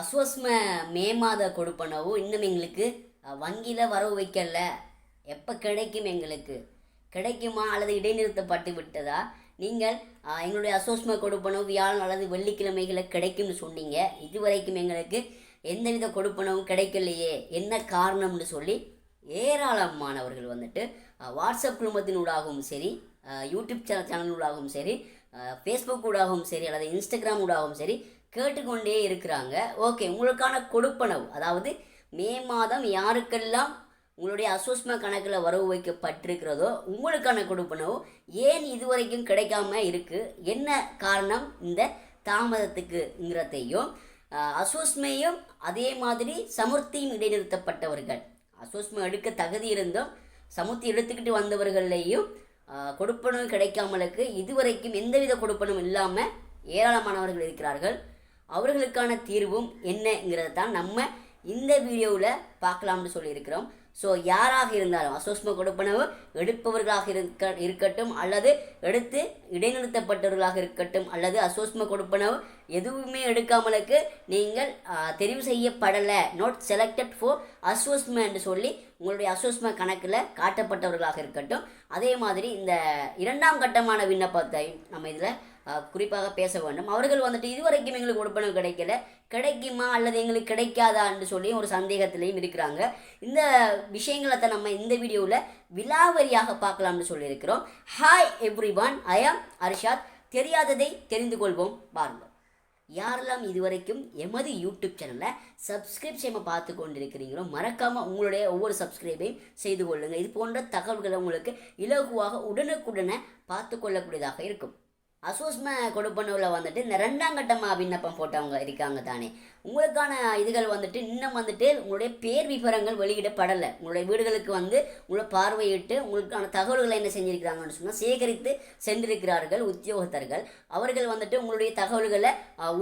அஸ்வஸ்ம மே மாத கொடுப்பனவு இன்னும் எங்களுக்கு வங்கியில் வரவு வைக்கல. எப்போ கிடைக்கும் எங்களுக்கு? கிடைக்குமா அல்லது இடைநிறுத்தப்பட்டு விட்டதா? நீங்கள் எங்களுடைய அசோஸ்ம கொடுப்பனவு வியாழன் அல்லது வெள்ளிக்கிழமைகளை கிடைக்கும்னு சொன்னீங்க. இதுவரைக்கும் எங்களுக்கு எந்தவித கொடுப்பனவும் கிடைக்கலையே. என்ன காரணம்னு சொல்லி ஏராளமானவர்கள் வந்துட்டு வாட்ஸ்அப் குழுமத்தினூடாகவும் சரி யூடியூப் சேனல் சேனலூடாகவும் சரி ஃபேஸ்புக் ஊடாகவும் சரி அல்லது இன்ஸ்டாகிராம் ஊடாகவும் சரி கேட்டுக்கொண்டே இருக்கிறாங்க. ஓகே உங்களுக்கான கொடுப்பனவு அதாவது மே மாதம் யாருக்கெல்லாம் உங்களுடைய அசோஸ்மா கணக்கில் வரவு வைக்கப்பட்டிருக்கிறதோ உங்களுக்கான கொடுப்பனவு ஏன் இதுவரைக்கும் கிடைக்காம இருக்கு? என்ன காரணம் இந்த தாமதத்துக்குங்கிறதையும் அசோஸ்மையும் அதே மாதிரி சமுர்த்தியும் இடைநிறுத்தப்பட்டவர்கள் அசோஸ்மை எடுக்க தகுதி இருந்தும் சமுர்த்தி எடுத்துக்கிட்டு வந்தவர்களையும் கொடுப்பனும் கொடுப்பனவு கிடைக்காமலுக்கு இதுவரைக்கும் எந்தவித கொடுப்பனும் இல்லாமல் ஏராளமானவர்கள் இருக்கிறார்கள். அவர்களுக்கான தீர்வும் என்னங்கிறத தான் நம்ம இந்த வீடியோவில் பார்க்கலாம்னு சொல்லியிருக்கிறோம். ஸோ யாராக இருந்தாலும் அசோஸ்ம கொடுப்பனவு எடுப்பவர்களாக இருக்க இருக்கட்டும் அல்லது எடுத்து இடைநிறுத்தப்பட்டவர்களாக இருக்கட்டும் அல்லது அசோஸ்ம கொடுப்பனவு எதுவுமே எடுக்காமலுக்கு நீங்கள் தெரிவு செய்யப்படலை. நோட் செலக்டட் ஃபார் அசோஸ்ம என்று சொல்லி உங்களுடைய அசோஸ்ம கணக்கில் காட்டப்பட்டவர்களாக இருக்கட்டும். அதே மாதிரி இந்த இரண்டாம் கட்டமான விண்ணப்பத்தை நம்ம இதில் குறிப்பாக பேச வேண்டும். அவர்கள் வந்துட்டு இதுவரைக்கும் எங்களுக்கு கொடுப்பனவு கிடைக்கல. கிடைக்குமா அல்லது எங்களுக்கு கிடைக்காதான்னு சொல்லி ஒரு சந்தேகத்திலையும் இருக்கிறாங்க. இந்த விஷயங்களை தான் நம்ம இந்த வீடியோவில் விலாவரியாக பார்க்கலாம்னு சொல்லியிருக்கிறோம். ஹாய் எவ்ரி ஒன் ஐ ஆம் அர்ஷாத் தெரியாததை தெரிந்து கொள்வோம். பாருங்கள் யாரெல்லாம் இதுவரைக்கும் எமது யூடியூப் சேனலை சப்ஸ்கிரைப் செய்யாமல் பார்த்து கொண்டிருக்கிறீங்களோ மறக்காமல் உங்களுடைய ஒவ்வொரு சப்ஸ்கிரைபையும் செய்து கொள்ளுங்கள் இது போன்ற தகவல்களை உங்களுக்கு இலகுவாக உடனுக்குடனே பார்த்து கொள்ளக்கூடியதாக இருக்கும். அசோஸ்ம கொடுப்பனவில் வந்துட்டு இந்த ரெண்டாம் கட்டமாக விண்ணப்பம் போட்டவங்க இருக்காங்க தானே. உங்களுக்கான இதுகள் வந்துட்டு இன்னும் வந்துட்டு உங்களுடைய பேர் விவரங்கள் வெளியிடப்படலை. உங்களுடைய வீடுகளுக்கு வந்து உங்களை பார்வையிட்டு உங்களுக்கான தகவல்களை என்ன செஞ்சிருக்கிறாங்கன்னு சொன்னால் சேகரித்து சென்றிருக்கிறார்கள் உத்தியோகத்தர்கள். அவர்கள் வந்துட்டு உங்களுடைய தகவல்களை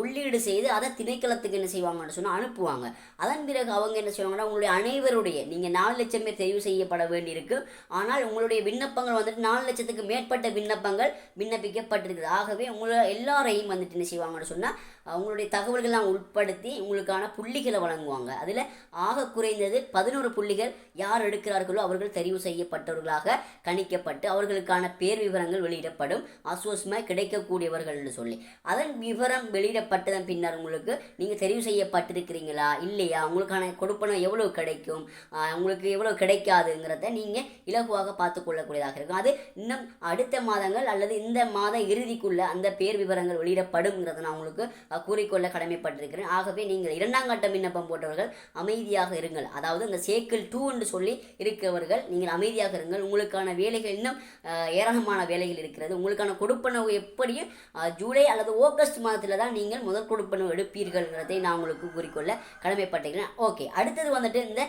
உள்ளீடு செய்து அதை திணைக்களத்துக்கு என்ன செய்வாங்கன்னு சொன்னால் அனுப்புவாங்க. அதன் பிறகு அவங்க என்ன செய்வாங்கன்னா உங்களுடைய அனைவருடைய நீங்கள் நாலு லட்சம் பேர் தெரிவு செய்யப்பட வேண்டியிருக்கு ஆனால் உங்களுடைய விண்ணப்பங்கள் வந்துட்டு நாலு லட்சத்துக்கு மேற்பட்ட விண்ணப்பங்கள் விண்ணப்பிக்கப்பட்டிருக்குது. ஆகவே உங்களை எல்லாரையும் வந்துட்டு என்ன செய்வாங்கன்னு சொன்னால் அவங்களுடைய தகவல்கள்லாம் உட்படுத்தி உங்களுக்கான புள்ளிகளை வழங்குவாங்க. அதில் ஆக குறைந்தது பதினோரு புள்ளிகள் யார் எடுக்கிறார்களோ அவர்கள் தெரிவு செய்யப்பட்டவர்களாக கணிக்கப்பட்டு அவர்களுக்கான பேர் விவரங்கள் வெளியிடப்படும். அசோஸ்மை கிடைக்கக்கூடியவர்கள்னு சொல்லி. அதன் விவரம் வெளியிடப்பட்டதன் பின்னர் உங்களுக்கு நீங்கள் தெரிவு செய்யப்பட்டிருக்கிறீங்களா? இல்லையா? உங்களுக்கான கொடுப்பணம் எவ்வளோ கிடைக்கும்? உங்களுக்கு எவ்வளோ கிடைக்காதுங்கிறத நீங்கள் இலகுவாக பார்த்து கொள்ளக்கூடியதாக இருக்கும். அது இன்னும் அடுத்த மாதங்கள் அல்லது இந்த மாத இறுதிக்குள்ளே அந்த பேர் விவரங்கள் வெளியிடப்படும்ங்கிறத நான் உங்களுக்கு கூறிக்கொள்ள கடமைப்பட்டிருக்கிறேன். ஆகவே நீங்கள் இரண்டாம் கட்ட விண்ணப்பம் போட்டவர்கள் அமைதியாக இருங்கள். அதாவது இந்த சேக்கிள் டூ என்று சொல்லி இருக்கிறவர்கள் நீங்கள் அமைதியாக இருங்கள். உங்களுக்கான வேலைகள் இன்னும் ஏராளமான வேலைகள் இருக்கிறது. உங்களுக்கான கொடுப்பனவு எப்படியும் ஜூலை அல்லது ஆகஸ்ட் மாதத்தில் தான் நீங்கள் முதல் கொடுப்பனவு எடுப்பீர்கள்ங்கிறதை நான் உங்களுக்கு கூறிக்கொள்ள கடமைப்பட்டிருக்கிறேன். ஓகே அடுத்தது வந்துட்டு இந்த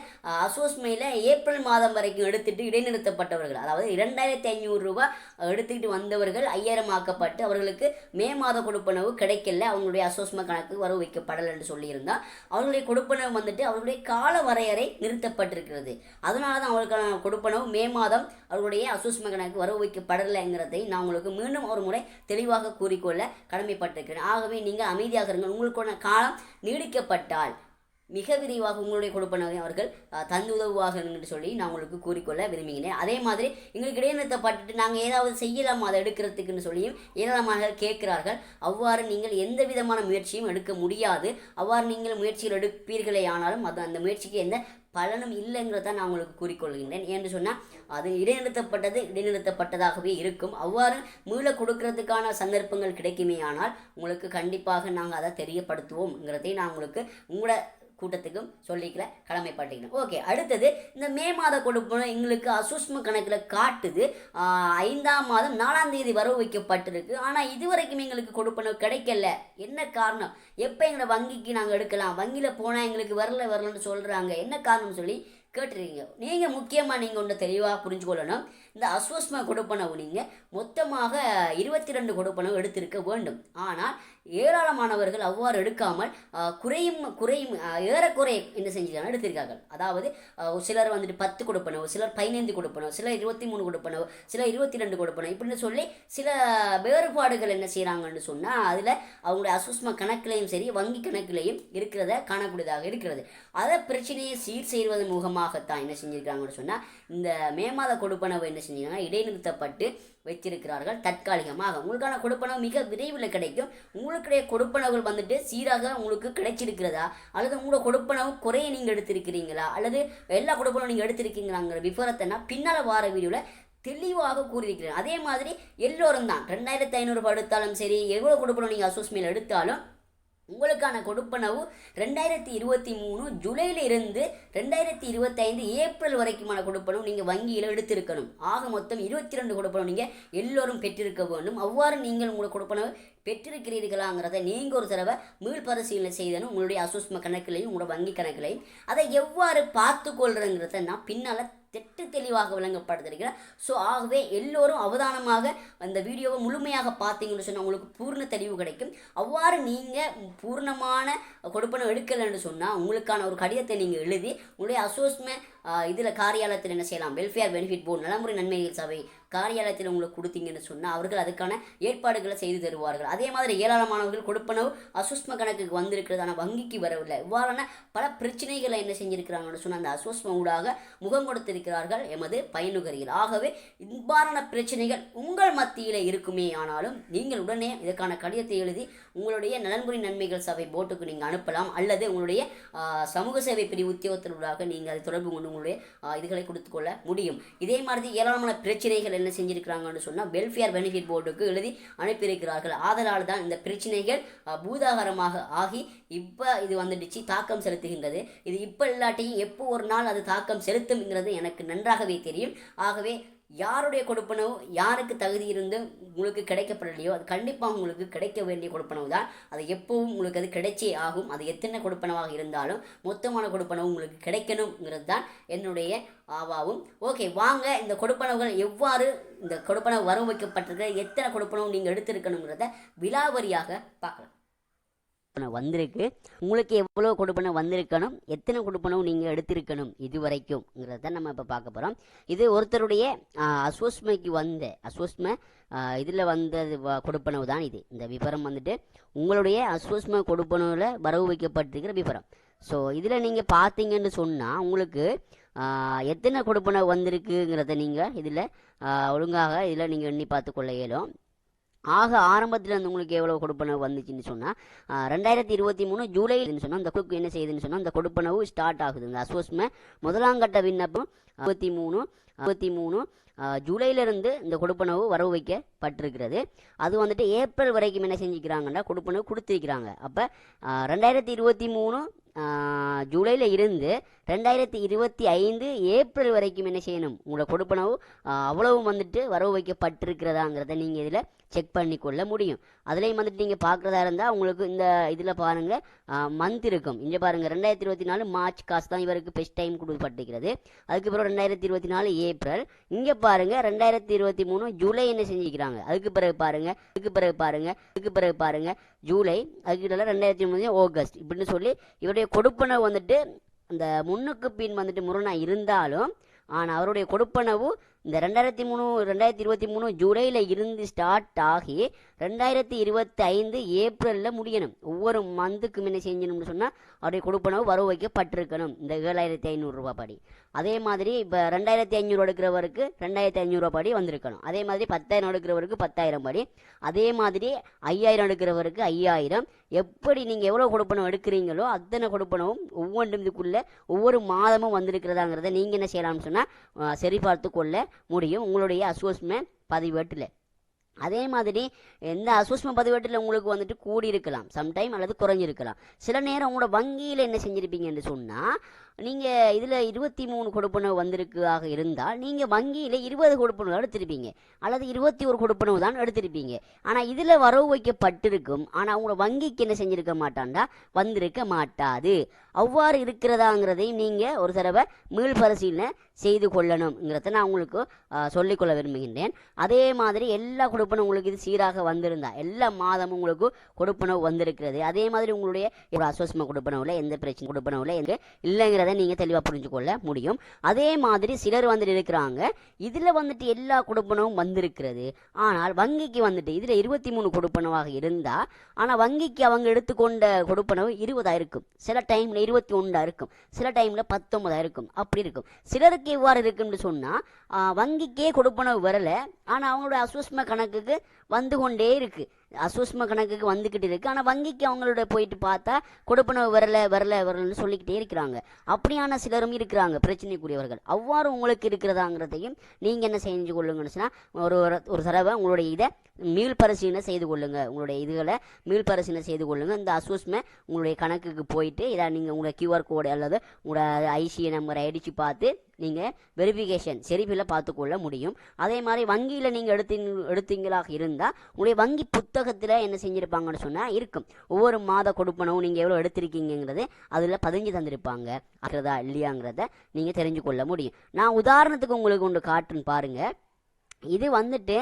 அசோஸ்மையில் ஏப்ரல் மாதம் வரைக்கும் எடுத்துட்டு இடைநிறுத்தப்பட்டவர்கள் அதாவது இரண்டாயிரத்தி ஐநூறு ரூபாய் எடுத்துக்கிட்டு வந்தவர்கள் ஐயாயிரம் ஆக்கப்பட்டு அவர்களுக்கு மே மாத கொடுப்பனவு கிடைக்கல. அவங்களுடைய அசோஸ்ம கணக்கு வரவு வைக்கப்படல் என்று சொல்லியிருந்தால் அவர்களுடைய கொடுப்பனவு வந்துட்டு அவர்களுடைய கால வரையறை நிறுத்தப்பட்டிருக்கிறது. அதனால தான் அவர்களுக்கான கொடுப்பனவு மே மாதம் அவர்களுடைய அசோஸ்ம கணக்கு வரவு வைக்கப்படலைங்கிறதை நான் உங்களுக்கு மீண்டும் ஒரு முறை தெளிவாக கூறிக்கொள்ள கடமைப்பட்டிருக்கிறேன். ஆகவே நீங்கள் அமைதியாக இருங்கள். உங்களுக்கான காலம் நீடிக்கப்பட்டால் மிக விரைவாக உங்களுடைய கொடுப்பனவை அவர்கள் தந்து உதவுவாக என்று சொல்லி நான் உங்களுக்கு கூறிக்கொள்ள விரும்புகிறேன். அதே மாதிரி எங்களுக்கு இடைநிறுத்தப்பட்டுட்டு நாங்கள் ஏதாவது செய்யலாமா? அதை எடுக்கிறதுக்குன்னு சொல்லியும் ஏராளமாக கேட்கிறார்கள். அவ்வாறு நீங்கள் எந்த விதமான முயற்சியும் எடுக்க முடியாது. அவ்வாறு நீங்கள் முயற்சிகள் எடுப்பீர்களே ஆனாலும் அது அந்த முயற்சிக்கு எந்த பலனும் இல்லைங்கிறத நான் உங்களுக்கு கூறிக்கொள்கின்றேன். என்று சொன்னால் அது இடைநிறுத்தப்பட்டது இடைநிறுத்தப்பட்டதாகவே இருக்கும். அவ்வாறு மீள கொடுக்கறதுக்கான சந்தர்ப்பங்கள் கிடைக்குமே ஆனால் உங்களுக்கு கண்டிப்பாக நாங்கள் அதை தெரியப்படுத்துவோம்ங்கிறதை நான் உங்களுக்கு உங்களோட கூட்டத்துக்கும் சொல்லிக்கல கடமைப்பட்டிருக்கேன் ஓகே அடுத்தது இந்த மே மாத கொடுப்பனம் எங்களுக்கு அசூஷ்ம கணக்கில் காட்டுது. ஐந்தாம் மாதம் நாலாம் தேதி வரவு வைக்கப்பட்டிருக்கு. ஆனால் இதுவரைக்கும் எங்களுக்கு கொடுப்பனவு கிடைக்கல. என்ன காரணம்? எப்போ எங்களை வங்கிக்கு நாங்கள் எடுக்கலாம்? வங்கியில் போனால் எங்களுக்கு வரல வரலன்னு சொல்கிறாங்க என்ன காரணம் சொல்லி கேட்டுருக்கீங்க? நீங்கள் முக்கியமாக நீங்கள் ஒன்று தெளிவாக புரிஞ்சு கொள்ளணும் இந்த அஸ்வஸ்ம கொடுப்பனவு நீங்கள் மொத்தமாக இருபத்தி ரெண்டு கொடுப்பனவு எடுத்திருக்க வேண்டும். ஆனால் ஏராளமானவர்கள் அவ்வாறு எடுக்காமல் குறையும் குறையும் ஆஹ், ஏறக்குறைய என்ன செஞ்சிருக்காங்க எடுத்திருக்கார்கள். அதாவது சிலர் வந்துட்டு பத்து கொடுப்பனவு சிலர் பதினைந்து கொடுப்பனவு சிலர் இருபத்தி மூணு கொடுப்பனவு சிலர் இருபத்தி ரெண்டு கொடுப்பனவு இப்படின்னு சொல்லி சில வேறுபாடுகள் என்ன செய்கிறாங்கன்னு சொன்னால் அதில் அவங்களுடைய அசுஸ்ம கணக்கிலையும் சரி வங்கி கணக்கிலையும் இருக்கிறத காணக்கூடியதாக இருக்கிறது. அதை பிரச்சனையை சீர் செய்வதன் முகமாகத்தான் என்ன செஞ்சுருக்காங்கன்னு சொன்னால் இந்த மே மாத கொடுப்பனவு என்ன செஞ்சிருக்காங்க இடைநிறுத்தப்பட்டு வச்சிருக்கிறார்கள் தற்காலிகமாக உங்களுக்கான கொடுப்பனவு மிக விரைவில் கிடைக்கும். உங்களுடைய கொடுப்பனவுகள் வந்துட்டு சீராக உங்களுக்கு கிடைச்சிருக்கிறதா? அல்லது உங்களோட கொடுப்பனவு குறைய நீங்கள் எடுத்திருக்கிறீங்களா? அல்லது எல்லா கொடுப்பனவும் நீங்கள் எடுத்திருக்கீங்களாங்கிற விவரத்தை நான் பின்னால் வார வீடியோவில் தெளிவாக கூறியிருக்கிறேன். அதே மாதிரி எல்லோரும் தான். ரெண்டாயிரத்தி ஐநூறு எடுத்தாலும் சரி எவ்வளோ கொடுப்பனவு நீங்கள் அசோஸ்மியில் எடுத்தாலும் உங்களுக்கான கொடுப்பனவு ரெண்டாயிரத்தி இருபத்தி மூணு ஜூலையில இருந்து ரெண்டாயிரத்தி இருபத்தைந்து ஏப்ரல் வரைக்குமான கொடுப்பனவு நீங்கள் வங்கியில் எடுத்திருக்கணும். ஆக மொத்தம் இருபத்தி ரெண்டு கொடுப்பனவு நீங்கள் எல்லோரும் பெற்றிருக்க வேண்டும். அவ்வாறு நீங்கள் உங்களோட கொடுப்பனவு பெற்றிருக்கிறீர்களாங்கிறத நீங்கள் ஒரு தடவை மீள்பரிசீலனை செய்தனும் உங்களுடைய அசூஸ்ம கணக்கிலையும் உங்களோட வங்கி கணக்கிலையும் அதை எவ்வாறு பார்த்து கொள்றதுங்கிறத நான் பின்னால் திட்டு தெளிவாக விளங்கப்படுத்திருக்கிறார். ஸோ ஆகவே எல்லோரும் அவதானமாக அந்த வீடியோவை முழுமையாக பார்த்தீங்கன்னு சொன்னால் உங்களுக்கு பூர்ண தெளிவு கிடைக்கும். அவ்வாறு நீங்கள் பூர்ணமான கொடுப்பனம் எடுக்கலைன்னு சொன்னால் உங்களுக்கான ஒரு கடிதத்தை நீங்கள் எழுதி உங்களுடைய அசோஸ்மெண்ட் இதில் காரியாலயத்தில் என்ன செய்யலாம்? வெல்ஃபேர் பெனிஃபிட் போர்டு நலமுறை நன்மைகள் சபை காரியாலயத்தில் உங்களுக்கு கொடுத்தீங்கன்னு சொன்னால் அவர்கள் அதுக்கான ஏற்பாடுகளை செய்து தருவார்கள். அதே மாதிரி ஏராளமானவர்கள் கொடுப்பனவு அசுஸ்ம கணக்குக்கு வந்திருக்கிறதான வங்கிக்கு வரவில்லை. இவ்வாறான பல பிரச்சனைகளை என்ன செஞ்சிருக்கிறாங்கன்னு சொன்னால் அந்த அசுஸ்ம ஊடாக முகம் கொடுத்திருக்கிறார்கள் எமது பயனுகரிகள் ஆகவே இவ்வாறான பிரச்சனைகள் உங்கள் மத்தியில் இருக்குமே ஆனாலும் நீங்கள் உடனே இதற்கான கடிதத்தை எழுதி உங்களுடைய நலன்புரி நன்மைகள் சபை போட்டுக்கு நீங்கள் அனுப்பலாம். அல்லது உங்களுடைய சமூக சேவை பிரிவு உத்தியோகத்தினூடாக நீங்கள் அதை தொடர்பு கொண்டு அவங்களுடைய இதுகளை கொடுத்துக்கொள்ள முடியும். இதே மாதிரி ஏராளமான பிரச்சனைகள் என்ன செஞ்சிருக்கிறாங்கன்னு சொன்னால் வெல்ஃபேர் பெனிஃபிட் போர்டுக்கு எழுதி அனுப்பியிருக்கிறார்கள். ஆதலால் தான் இந்த பிரச்சனைகள் பூதாகரமாக ஆகி இப்போ இது வந்துடுச்சு தாக்கம் செலுத்துகின்றது. இது இப்போ இல்லாட்டியும் எப்போ ஒரு நாள் அது தாக்கம் செலுத்தும்ங்கிறது எனக்கு நன்றாகவே தெரியும். ஆகவே யாருடைய கொடுப்பனவு யாருக்கு தகுதி இருந்து உங்களுக்கு கிடைக்கப்படலையோ அது கண்டிப்பாக உங்களுக்கு கிடைக்க வேண்டிய கொடுப்பனவு தான். அது எப்போவும் உங்களுக்கு அது கிடைச்சே ஆகும். அது எத்தனை கொடுப்பனவாக இருந்தாலும் மொத்தமான கொடுப்பனவு உங்களுக்கு கிடைக்கணுங்கிறது தான் என்னுடைய ஆவாவும். ஓகே வாங்க இந்த கொடுப்பனவுகள் எவ்வாறு இந்த கொடுப்பனவு வரும் வைக்கப்பட்டிருக்க எத்தனை கொடுப்பனவு நீங்கள் எடுத்திருக்கணுங்கிறத விலாவரியாக பார்க்கலாம். வந்திருக்கு. உங்களுக்கு எவ்வளோ கொடுப்பன வந்திருக்கணும் எத்தனை கொடுப்பனவு நீங்கள் எடுத்திருக்கணும் இது வரைக்கும்ங்கிறத நம்ம இப்போ பார்க்க போகிறோம் இது ஒருத்தருடைய அஸ்வஸ்மைக்கு வந்த அஸ்வஸ்ம இதில் வந்தது வ- கொடுப்பனவு தான் இது. இந்த விபரம் வந்துட்டு உங்களுடைய அஸ்வஸ்ம கொடுப்பனவில் வரவு வைக்கப்பட்டிருக்கிற விபரம். ஸோ இதில் நீங்கள் பார்த்தீங்கன்னு சொன்னால் உங்களுக்கு எத்தனை கொடுப்பனவு வந்திருக்குங்கிறத நீங்கள் இதில் ஒழுங்காக இதில் நீங்கள் எண்ணி பார்த்துக்கொள்ள இயலும். ஆக ஆரம்பத்தில் வந்து உங்களுக்கு எவ்வளோ கொடுப்பனவு வந்துச்சுன்னு சொன்னால் ரெண்டாயிரத்தி இருபத்தி மூணு ஜூலைன்னு சொன்னால் அந்த குழுக்கு என்ன செய்யுதுன்னு சொன்னால் அந்த கொடுப்பனவு ஸ்டார்ட் ஆகுது. இந்த அஸ்வஸ்ம முதலாம் கட்ட விண்ணப்பம் இருபத்தி மூணு இருபத்தி மூணு ஜூலையிலிருந்து இந்த கொடுப்பனவு வரவு வைக்கப்பட்டிருக்கிறது. அது வந்துட்டு ஏப்ரல் வரைக்கும் என்ன செஞ்சுக்கிறாங்கன்னா கொடுப்பனவு கொடுத்துருக்கிறாங்க. அப்போ ரெண்டாயிரத்தி இருபத்தி மூணு ஜூலையில் இருந்து ரெண்டாயிரத்தி இருபத்தி ஐந்து ஏப்ரல் வரைக்கும் என்ன செய்யணும்? உங்களோட கொடுப்பனவு அவ்வளவும் வந்துட்டு வரவு வைக்கப்பட்டிருக்கிறதாங்கிறத நீங்கள் இதில் செக் பண்ணி கொள்ள முடியும். அதுலேயும் வந்துட்டு நீங்கள் பார்க்குறதா இருந்தால் உங்களுக்கு இந்த இதில் பாருங்கள் மந்த் இருக்கும். இங்கே பாருங்கள் ரெண்டாயிரத்தி இருபத்தி நாலு மார்ச் காசு தான் இவருக்கு பெஸ்ட் டைம் கொடுக்கப்பட்டிருக்கிறது. அதுக்கப்புறம் ரெண்டாயிரத்தி இருபத்தி நாலு ஏப்ரல். இங்கே பாருங்கள் ரெண்டாயிரத்தி இருபத்தி மூணு ஜூலை என்ன செஞ்சுக்கிறாங்க அதுக்கு பிறகு பாருங்கள் அதுக்கு பிறகு பாருங்கள் அதுக்கு பிறகு பாருங்கள் ஜூலை அதுக்கு ரெண்டாயிரத்தி மூணு ஆகஸ்ட் இப்படின்னு சொல்லி இவருடைய கொடுப்பனவு வந்துட்டு அந்த முன்னுக்கு பின் வந்துட்டு முரணா இருந்தாலும் ஆனால் அவருடைய கொடுப்பனவு இந்த ரெண்டாயிரத்தி மூணு ரெண்டாயிரத்தி இருபத்தி மூணு ஜூலையில் இருந்து ஸ்டார்ட் ஆகி ரெண்டாயிரத்தி இருபத்தி ஐந்து ஏப்ரலில் முடியணும். ஒவ்வொரு மந்த்துக்கும் என்ன செஞ்சணும்னு சொன்னால் அவருடைய கொடுப்பனவு வரவு வைக்கப்பட்டிருக்கணும். இந்த ஏழாயிரத்தி ஐநூறுரூவா படி. அதே மாதிரி இப்போ ரெண்டாயிரத்தி ஐநூறு எடுக்கிறவருக்கு ரெண்டாயிரத்தி ஐநூறுரூவா படி வந்திருக்கணும். அதே மாதிரி பத்தாயிரம் எடுக்கிறவருக்கு பத்தாயிரம் படி. அதே மாதிரி ஐயாயிரம் எடுக்கிறவருக்கு ஐயாயிரம். எப்படி நீங்கள் எவ்வளோ கொடுப்பனவு எடுக்கிறீங்களோ அத்தனை கொடுப்பனவும் ஒவ்வொன்றும் இதுக்குள்ளே ஒவ்வொரு மாதமும் வந்திருக்கிறதாங்கிறத நீங்கள் என்ன செய்யலாம்னு சொன்னால் சரிபார்த்து கொள்ள முடியும். உங்களுடைய அசோஸ்ம பதிவேட்டில். அதே மாதிரி எந்த அசூஷ்ம பதிவேட்டில் உங்களுக்கு வந்துட்டு கூடி இருக்கலாம் சம்டைம் அல்லது குறைஞ்சிருக்கலாம். சில நேரம் உங்களோட வங்கியில் என்ன செஞ்சுருப்பீங்கன்னு சொன்னால் நீங்கள் இதில் இருபத்தி மூணு கொடுப்பனவு வந்திருக்காக இருந்தால் நீங்கள் வங்கியில் இருபது கொடுப்பனவு எடுத்திருப்பீங்க. அல்லது இருபத்தி ஒரு கொடுப்பனவு தான் எடுத்திருப்பீங்க. ஆனால் இதில் வரவு வைக்கப்பட்டிருக்கும். ஆனால் அவங்க வங்கிக்கு என்ன செஞ்சுருக்க மாட்டான்டா வந்திருக்க மாட்டாது. அவ்வாறு இருக்கிறதாங்கிறதையும் நீங்கள் ஒரு தடவை மீள் பரிசீலனை செய்து கொள்ளணுங்கிறத நான் உங்களுக்கு சொல்லிக்கொள்ள விரும்புகின்றேன். அதே மாதிரி எல்லா கொடுப்பனும் உங்களுக்கு இது சீராக வந்திருந்தா எல்லா மாதமும் உங்களுக்கு கொடுப்பனவு வந்திருக்கிறது. அதே மாதிரி உங்களுடைய ஒரு அஸ்வஸ்ம இல்லை எந்த பிரச்சனை கொடுப்பனவுல இல்லைங்கிற இல்லைங்கிறத நீங்கள் தெளிவாக புரிஞ்சுக்கொள்ள முடியும். அதே மாதிரி சிலர் வந்துட்டு இருக்கிறாங்க இதில் வந்துட்டு எல்லா கொடுப்பனவும் வந்திருக்கிறது. ஆனால் வங்கிக்கு வந்துட்டு இதில் இருபத்தி மூணு கொடுப்பனவாக இருந்தால் ஆனால் வங்கிக்கு அவங்க எடுத்துக்கொண்ட கொடுப்பனவு இருபதாக இருக்கும். சில டைமில் இருபத்தி ஒன்றா இருக்கும். சில டைமில் பத்தொன்பதாக இருக்கும். அப்படி இருக்கும். சிலருக்கு எவ்வாறு இருக்குன்னு சொன்னால் வங்கிக்கே கொடுப்பனவு வரலை. ஆனால் அவங்களோட அசுஸ்ம கணக்குக்கு வந்து கொண்டே இருக்குது அசுஸ்ம கணக்குக்கு வந்துக்கிட்டு இருக்கு. ஆனால் வங்கிக்கு அவங்களோட போயிட்டு பார்த்தா கொடுப்பனவு வரல வரல வரலன்னு சொல்லிக்கிட்டே இருக்கிறாங்க. அப்படியான சிலரும் இருக்கிறாங்க பிரச்சனைக்குரியவர்கள். அவ்வாறு உங்களுக்கு இருக்கிறதாங்கிறதையும் நீங்கள் என்ன செஞ்சு கொள்ளுங்கன்னு சொன்னால் ஒரு ஒரு- ஒரு தடவை உங்களுடைய இதை மீள் பரிசீலனை செய்து கொள்ளுங்க. உங்களுடைய இதுகளை மீள் பரிசீலனை செய்து கொள்ளுங்க. இந்த அசூஸ்மை உங்களுடைய கணக்குக்கு போயிட்டு இதை நீங்கள் உங்களை கியூஆர் கோடு அல்லது உங்களோட ஐசிஐ நம்பரை அடித்து பார்த்து நீங்கள் வெரிஃபிகேஷன் செரிஃபில் பார்த்துக்கொள்ள முடியும். அதே மாதிரி வங்கியில் நீங்கள் எடுத்தீங்க எடுத்தீங்களாக இருந்தால் உங்களுடைய வங்கி புத்தகத்தில் என்ன செஞ்சுருப்பாங்கன்னு சொன்னால் இருக்கும். ஒவ்வொரு மாத கொடுப்பனவும் நீங்கள் எவ்வளோ எடுத்திருக்கீங்கிறது அதில் பதிஞ்சு தந்திருப்பாங்க. இருக்கிறதா இல்லையாங்கிறத நீங்கள் தெரிஞ்சு கொள்ள முடியும். நான் உதாரணத்துக்கு உங்களுக்கு ஒன்று காட்டுன்னு பாருங்கள் இது வந்துட்டு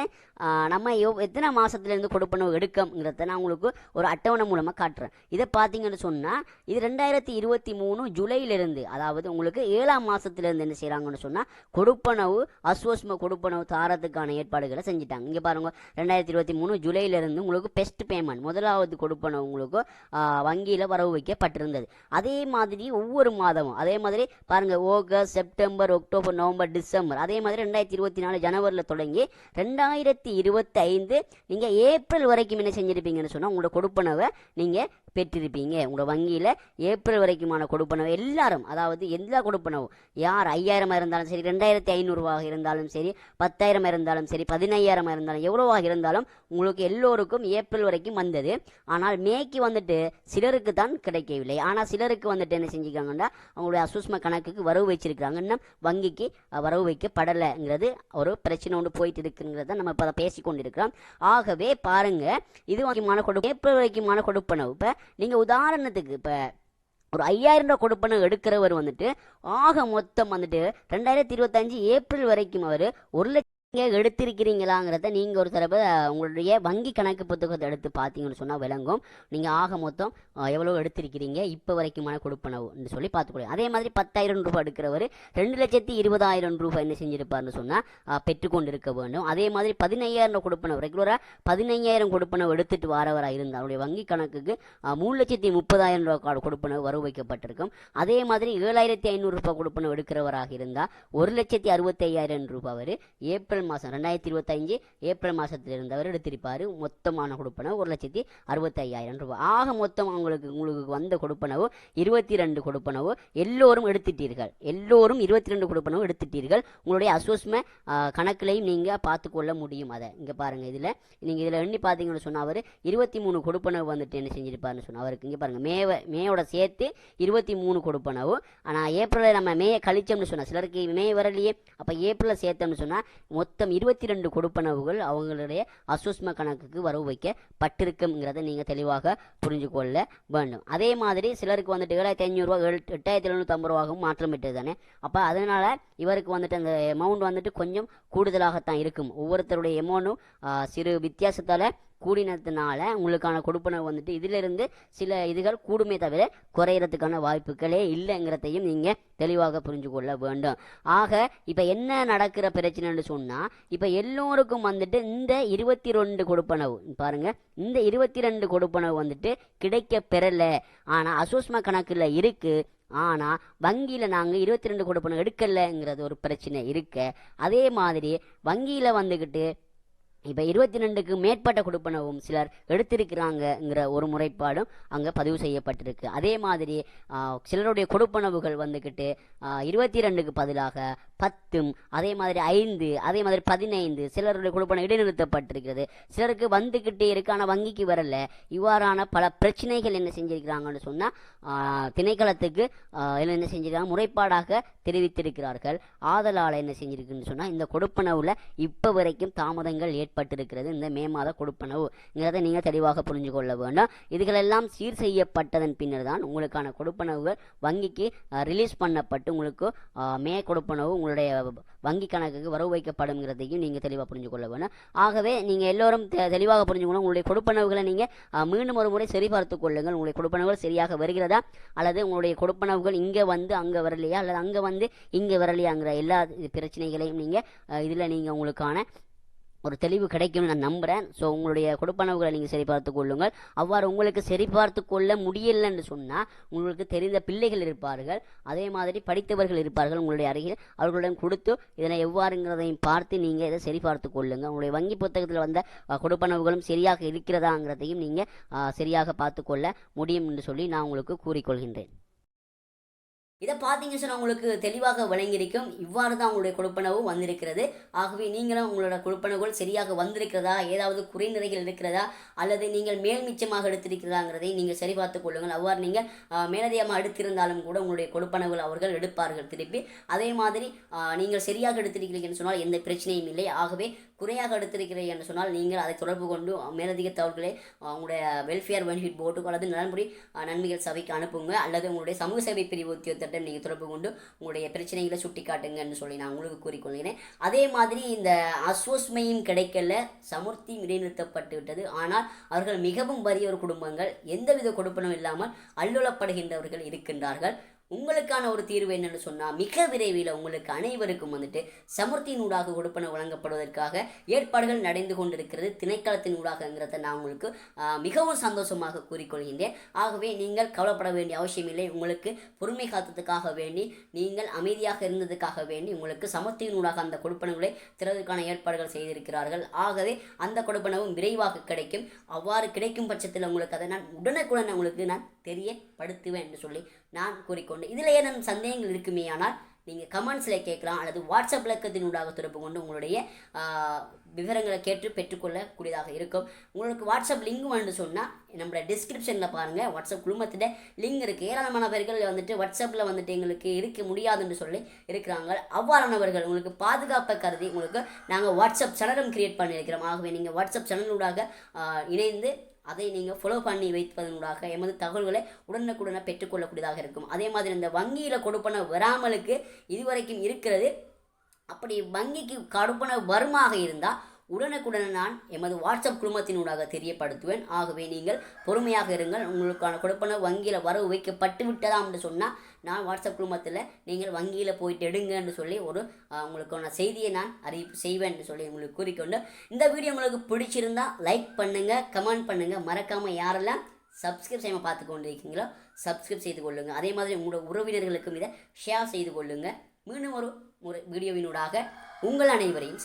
நம்ம எவ் எத்தனை மாதத்துலேருந்து கொடுப்பனவு எடுக்கங்கிறத நான் உங்களுக்கு ஒரு அட்டவணை மூலமாக காட்டுறேன். இதை பார்த்தீங்கன்னு சொன்னால் இது ரெண்டாயிரத்தி இருபத்தி மூணு ஜூலையிலிருந்து அதாவது உங்களுக்கு ஏழாம் மாதத்துலேருந்து என்ன செய்கிறாங்கன்னு சொன்னால் கொடுப்பனவு அஸ்வஸ்ம கொடுப்பனவு தாரத்துக்கான ஏற்பாடுகளை செஞ்சுட்டாங்க. இங்கே பாருங்க ரெண்டாயிரத்தி இருபத்தி மூணு ஜூலையிலிருந்து உங்களுக்கு பெஸ்ட் பேமெண்ட் முதலாவது கொடுப்பனவு உங்களுக்கு வங்கியில் வரவு வைக்கப்பட்டிருந்தது. அதே மாதிரி ஒவ்வொரு மாதமும் அதே மாதிரி பாருங்கள் August September October November December அதே மாதிரி ரெண்டாயிரத்தி இருபத்தி நாலு ஜனவரியில் தொடங்கி ரெண்டாயிரத்தி இருபத்தி ஐந்து நீங்கள் ஏப்ரல் வரைக்கும் என்ன செஞ்சுருப்பீங்கன்னு சொன்னால் உங்களோட கொடுப்பனவை நீங்கள் பெற்றிருப்பீங்க. உங்களோட வங்கியில் ஏப்ரல் வரைக்குமான கொடுப்பனவு எல்லாரும் அதாவது எல்லா கொடுப்பனவும் யார் ஐயாயிரமாக இருந்தாலும் சரி ரெண்டாயிரத்தி ஐநூறுரூவாக இருந்தாலும் சரி பத்தாயிரமாக இருந்தாலும் சரி பதினையாயிரமாக இருந்தாலும் எவ்வளோவாக இருந்தாலும் உங்களுக்கு எல்லோருக்கும் ஏப்ரல் வரைக்கும் வந்தது. ஆனால் மேக்கு வந்துட்டு சிலருக்கு தான் கிடைக்கவில்லை. ஆனால் சிலருக்கு வந்துட்டு என்ன செஞ்சுக்காங்கன்னா அவங்களுடைய அசூஸ்ம கணக்குக்கு வரவு வச்சிருக்கிறாங்க. இன்னும் வங்கிக்கு வரவு வைக்கப்படலைங்கிறது ஒரு பிரச்சனை ஒன்று போயிட்டு இருக்குங்கிறத நம்ம இப்போ பேசி கொண்டிருக்கிறோம் ஆகவே பாருங்கள் இது வரைக்குமான கொடு ஏப்ரல் வரைக்குமான கொடுப்பனவு. இப்போ நீங்கள் உதாரணத்துக்கு இப்போ ஒரு ஐயாயிரம் ரூபா கொடுப்பனை எடுக்கிறவர் வந்துட்டு ஆக மொத்தம் வந்துட்டு ரெண்டாயிரத்தி இருபத்தஞ்சு ஏப்ரல் வரைக்கும் அவர் ஒரு லட்சம் நீங்கள் எடுத்திருக்கிறீங்களாங்கிறத நீங்கள் ஒரு தடவை உங்களுடைய வங்கி கணக்கு புத்தகத்தை எடுத்து பார்த்தீங்கன்னு சொன்னால் விளங்கும். நீங்கள் ஆக மொத்தம் எவ்வளோ எடுத்திருக்கிறீங்க. இப்போ வரைக்குமான கொடுப்பனவுன்னு சொல்லி பார்த்துக்கொள்ளுங்க அதே மாதிரி பத்தாயிரம் ரூபாய் எடுக்கிறவர் ரெண்டு லட்சத்தி இருபதாயிரம் ரூபாய் என்ன செஞ்சிருப்பார்னு சொன்னால் பெற்றுக்கொண்டு இருக்க வேண்டும். அதே மாதிரி பதினையாயிரம் கொடுப்பனவு ரெகுலராக பதினையாயிரம் கொடுப்பனவு எடுத்துட்டு வரவராக இருந்தால் அவருடைய வங்கி கணக்குக்கு மூணு லட்சத்தி முப்பதாயிரம் ரூபாய் கொடுப்பனவு வரவு வைக்கப்பட்டிருக்கும். அதே மாதிரி ஏழாயிரத்தி ஐநூறு ரூபாய் கொடுப்பனவு எடுக்கிறவராக இருந்தால் ஒரு லட்சத்தி அறுபத்தி ஐயாயிரம் ரூபாய் அவர் ஏப்ரல் மாதம் ரெண்டாயிரத்தி இருபத்தஞ்சு ஏப்ரல் மாதத்தில் இருந்தவர் எடுத்திருப்பார். மொத்தமான கொடுப்பனவு ஒரு லட்சத்தி அறுபத்தையாயிரம் ரூபாய். ஆக மொத்தம் அவங்களுக்கு உங்களுக்கு வந்த கொடுப்பனவு இருபத்தி ரெண்டு கொடுப்பனவு எல்லோரும் எடுத்துட்டீர்கள். எல்லோரும் இருபத்தி ரெண்டு கொடுப்பனவு எடுத்துட்டீர்கள். உங்களுடைய அசோஸ்ம கணக்கிலையும் நீங்கள் பார்த்துக்கொள்ள முடியும் அதை. இங்கே பாருங்கள் இதில். நீங்கள் இதில் எண்ணி பார்த்தீங்கன்னு சொன்னால் அவர் இருபத்தி மூணு கொடுப்பனவு வந்துட்டு என்ன செஞ்சிருப்பாருன்னு சொன்னால் அவருக்கு. இங்கே பாருங்கள் மேவை மேயோட சேர்த்து இருபத்தி மூணு கொடுப்பனவு. ஆனால் ஏப்ரலில் நம்ம மேயை கழிச்சோம்னு சொன்னால் சிலருக்கு மே வரலையே. அப்போ ஏப்ரலில் சேர்த்தோம்னு சொன்னால் மொத்தம் இருபத்தி ரெண்டு கொடுப்பனவுகள் அவங்களுடைய அசூஸ்ம கணக்குக்கு வரவு வைக்கப்பட்டிருக்குங்கிறத நீங்கள் தெளிவாக புரிஞ்சு கொள்ள வேண்டும். அதே மாதிரி சிலருக்கு வந்துட்டு ஏழாயிரத்தி ஐநூறுரூவா ஏழு எட்டாயிரத்தி எழுநூற்றம்பது ரூபாவும் மாற்றம் பெற்றது தானே? அப்போ அதனால் இவருக்கு வந்துட்டு அந்த அமௌண்ட் வந்துட்டு கொஞ்சம் கூடுதலாகத்தான் இருக்கும். ஒவ்வொருத்தருடைய அமௌண்ட்டும் சிறு வித்தியாசத்தால் கூடினதுனால உங்களுக்கான கொடுப்பனவு வந்துட்டு இதிலிருந்து சில இதுகள் கூடுமே தவிர குறையிறதுக்கான வாய்ப்புகளே இல்லைங்கிறதையும் நீங்கள் தெளிவாக புரிஞ்சு கொள்ள வேண்டும். ஆக இப்போ என்ன நடக்கிற பிரச்சனைன்னு சொன்னால் இப்போ எல்லோருக்கும் வந்துட்டு இந்த இருபத்தி ரெண்டு கொடுப்பனவு பாருங்கள் இந்த இருபத்தி ரெண்டு கொடுப்பனவு வந்துட்டு கிடைக்க பெறலை. ஆனால் அசோஸ்ம கணக்கில் இருக்குது ஆனால் வங்கியில் நாங்கள் இருபத்தி ரெண்டு கொடுப்பனவு எடுக்கலைங்கிறது ஒரு பிரச்சனை இருக்க. அதே மாதிரி வங்கியில் வந்துக்கிட்டு இப்போ இருபத்தி ரெண்டுக்கு மேற்பட்ட கொடுப்பனவும் சிலர் எடுத்திருக்கிறாங்கங்கிற ஒரு முறைப்பாடும் அங்கே பதிவு செய்யப்பட்டிருக்கு. அதே மாதிரி சிலருடைய கொடுப்பனவுகள் வந்துக்கிட்டு இருபத்தி ரெண்டுக்கு பதிலாக பத்தும் அதே மாதிரி ஐந்து அதே மாதிரி பதினைந்து சிலருடைய கொடுப்பனம் இடைநிறுத்தப்பட்டிருக்கிறது. சிலருக்கு வந்துக்கிட்டே இருக்கு ஆனால் வங்கிக்கு வரல. இவ்வாறான பல பிரச்சனைகள் என்ன செஞ்சிருக்கிறாங்கன்னு சொன்னால் திணைக்களத்துக்கு என்ன செஞ்சிருக்காங்க முறைப்பாடாக தெரிவித்திருக்கிறார்கள். ஆதலால் என்ன செஞ்சிருக்குன்னு சொன்னால் இந்த கொடுப்பனவில் இப்போ வரைக்கும் தாமதங்கள் ஏற்பட்டிருக்கிறது இந்த மே மாத கொடுப்பனவுங்கிறத நீங்கள் தெளிவாக புரிஞ்சு கொள்ள வேண்டும். இதுகளெல்லாம் சீர் செய்யப்பட்டதன் பின்னர் தான் உங்களுக்கான கொடுப்பனவுகள் வங்கிக்கு ரிலீஸ் பண்ணப்பட்டு உங்களுக்கு மே கொடுப்பனவு உங்களுடைய வங்கி கணக்குக்கு வரவு வைக்கப்படுங்கிறதையும் நீங்கள் தெளிவாக புரிஞ்சு கொள்ள வேண்டும். ஆகவே நீங்கள் எல்லோரும் தெ- தெளிவாக புரிஞ்சுக்கணும் உங்களுடைய கொடுப்பனவுகளை நீங்கள் மீண்டும் ஒரு முறை சரிபார்த்து கொள்ளுங்கள். உங்களுடைய கொடுப்பனவுகள் சரியாக வருகிறதா? அல்லது உங்களுடைய கொடுப்பனவுகள் இங்கே வந்து அங்கே வரலையா? அல்லது அங்கே வந்து இங்கே வரலையாங்கிற எல்லா பிரச்சனைகளையும் நீங்கள் இதில் நீங்கள் உங்களுக்கான ஒரு தெளிவு கிடைக்கும்னு நான் நம்புகிறேன் ஸோ உங்களுடைய கொடுப்பனவுகளை நீங்கள் சரிபார்த்து கொள்ளுங்கள். அவ்வாறு உங்களுக்கு சரிபார்த்து கொள்ள முடியலைன்னு சொன்னால் உங்களுக்கு தெரிந்த பிள்ளைகள் இருப்பார்கள். அதே மாதிரி படித்தவர்கள் இருப்பார்கள் உங்களுடைய அருகில். அவர்களிடம் கொடுத்து இதனை எவ்வாறுங்கிறதையும் பார்த்து நீங்கள் இதை சரிபார்த்து கொள்ளுங்கள். உங்களுடைய வங்கி புத்தகத்தில் வந்த கொடுப்பனவுகளும் சரியாக இருக்கிறதாங்கிறதையும் நீங்கள் சரியாக பார்த்து கொள்ள முடியும் என்று சொல்லி நான் உங்களுக்கு கூறிக்கொள்கின்றேன் இதை பார்த்தீங்க சொன்னால் உங்களுக்கு தெளிவாக விளங்கியிருக்கும். இவ்வாறு தான் உங்களுடைய கொடுப்பனவு வந்திருக்கிறது. ஆகவே நீங்களும் உங்களோட கொடுப்பனவுகள் சரியாக வந்திருக்கிறதா? ஏதாவது குறைநிறைகள் இருக்கிறதா? அல்லது நீங்கள் மேல் மிச்சமாக எடுத்திருக்கிறதாங்கிறதை நீங்கள் சரி பார்த்து கொள்ளுங்கள். அவ்வாறு நீங்கள் மேலதிகமாக எடுத்திருந்தாலும் கூட உங்களுடைய கொடுப்பனவுகள் அவர்கள் எடுப்பார்கள் திருப்பி. அதே மாதிரி நீங்கள் சரியாக எடுத்திருக்கிறீங்கன்னு சொன்னால் எந்த பிரச்சனையும் இல்லை. ஆகவே குறையாக எடுத்திருக்கிறேன் என்று சொன்னால் நீங்கள் அதை தொடர்பு கொண்டு மேலதிக தகவல்களை ஆஹ், உங்களுடைய வெல்ஃபேர் பெனிஃபிட் போர்ட்டுக்கு அல்லது நலன்புரி நன்மைகள் சபைக்கு அனுப்புங்க. அல்லது உங்களுடைய சமூக சேவை பிரிவு உத்தியோகத்திட்ட நீங்கள் தொடர்பு கொண்டு உங்களுடைய பிரச்சனைகளை சுட்டி காட்டுங்கன்னு சொல்லி நான் உங்களுக்கு கூறிக்கொள்கிறேன். அதே மாதிரி இந்த அஸ்வஸ்மையும் கிடைக்கல சமூர்த்தி இடைநிறுத்தப்பட்டு விட்டது. ஆனால் அவர்கள் மிகவும் வறியோர் குடும்பங்கள் எந்தவித கொடுப்பனும் இல்லாமல் அல்லுலப்படுகின்றவர்கள் இருக்கின்றார்கள். உங்களுக்கான ஒரு தீர்வு என்னன்னு சொன்னால் மிக விரைவில் உங்களுக்கு அனைவருக்கும் வந்துட்டு சமுர்த்தியின் ஊடாக கொடுப்பன வழங்கப்படுவதற்காக ஏற்பாடுகள் நடந்து கொண்டிருக்கிறது. திணைக்களத்தின் ஊடாகங்கிறத நான் உங்களுக்கு மிகவும் சந்தோஷமாக கூறிக்கொள்கின்றேன். ஆகவே நீங்கள் கவலைப்பட வேண்டிய அவசியமில்லை உங்களுக்கு பொறுமை காத்ததுக்காக வேண்டி நீங்கள் அமைதியாக இருந்ததுக்காக வேண்டி உங்களுக்கு சமூர்த்தியின் ஊடாக அந்த கொடுப்பனவுகளை திறதுக்கான ஏற்பாடுகள் செய்திருக்கிறார்கள். ஆகவே அந்த கொடுப்பனவும் விரைவாக கிடைக்கும். அவ்வாறு கிடைக்கும் பட்சத்தில் உங்களுக்கு அதை நான் உடனுக்குடன் உங்களுக்கு நான் தெரியப்படுத்துவேன் என்று சொல்லி நான் கூறிக்கொண்டு இதில் ஏதேனும் சந்தேகங்கள் இருக்குமே ஆனால் நீங்கள் கமெண்ட்ஸில் கேட்கலாம் அல்லது வாட்ஸ்அப் இலக்கத்தின் ஊடாக தொடர்பு கொண்டு உங்களுடைய விவரங்களை கேட்டு பெற்றுக்கொள்ளக்கூடியதாக இருக்கும். உங்களுக்கு வாட்ஸ்அப் லிங்க் வந்து சொன்னால் நம்மளோட டிஸ்கிரிப்ஷனில் பாருங்கள் வாட்ஸ்அப் குழுமத்திட்ட லிங்க் இருக்குது ஏராளமான பேர்கள் வந்துட்டு வாட்ஸ்அப்பில் வந்துட்டு எங்களுக்கு இருக்க முடியாதுன்னு சொல்லி இருக்கிறாங்க. அவ்வாறானவர்கள் உங்களுக்கு பாதுகாப்பை கருதி உங்களுக்கு நாங்கள் வாட்ஸ்அப் சேனலும் கிரியேட் பண்ணியிருக்கிறோம். ஆகவே நீங்கள் வாட்ஸ்அப் சேனலூடாக இணைந்து அதை நீங்கள் ஃபாலோ பண்ணி வைப்பதனூடாக எமது தகவல்களை உடனுக்குடனே பெற்றுக்கொள்ளக்கூடியதாக இருக்கும். அதே மாதிரி இந்த வங்கியில் கொடுப்பன வராமலுக்கு இதுவரைக்கும் இருக்கிறது. அப்படி வங்கிக்கு கொடுப்பன வருமாக இருந்தால் உடனுக்குடன் நான் எமது வாட்ஸ்அப் குழுமத்தினூடாக தெரியப்படுத்துவேன். ஆகவே நீங்கள் பொறுமையாக இருங்கள். உங்களுக்கான கொடுப்பன வங்கியில் வரவு வைக்கப்பட்டு விட்டதாம் என்று சொன்னால் நான் வாட்ஸ்அப் குழுமத்தில் நீங்கள் வங்கியில் போயிட்டு எடுங்கன்னு சொல்லி ஒரு உங்களுக்கான செய்தியை நான் அறிவிப்பு செய்வேன் என்று சொல்லி உங்களுக்கு கூறிக்கொண்டு இந்த வீடியோ உங்களுக்கு பிடிச்சிருந்தா லைக் பண்ணுங்கள் கமெண்ட் பண்ணுங்கள் மறக்காமல் யாரெல்லாம் சப்ஸ்கிரைப் செய்யாமல் பார்த்து கொண்டிருக்கீங்களோ சப்ஸ்கிரைப் செய்து கொள்ளுங்கள் அதே மாதிரி உங்களோட உறவினர்களுக்கும் இதை ஷேர் செய்து கொள்ளுங்கள் மீண்டும் ஒரு ஒரு வீடியோவினூடாக உங்கள் அனைவரையும் சந்தி-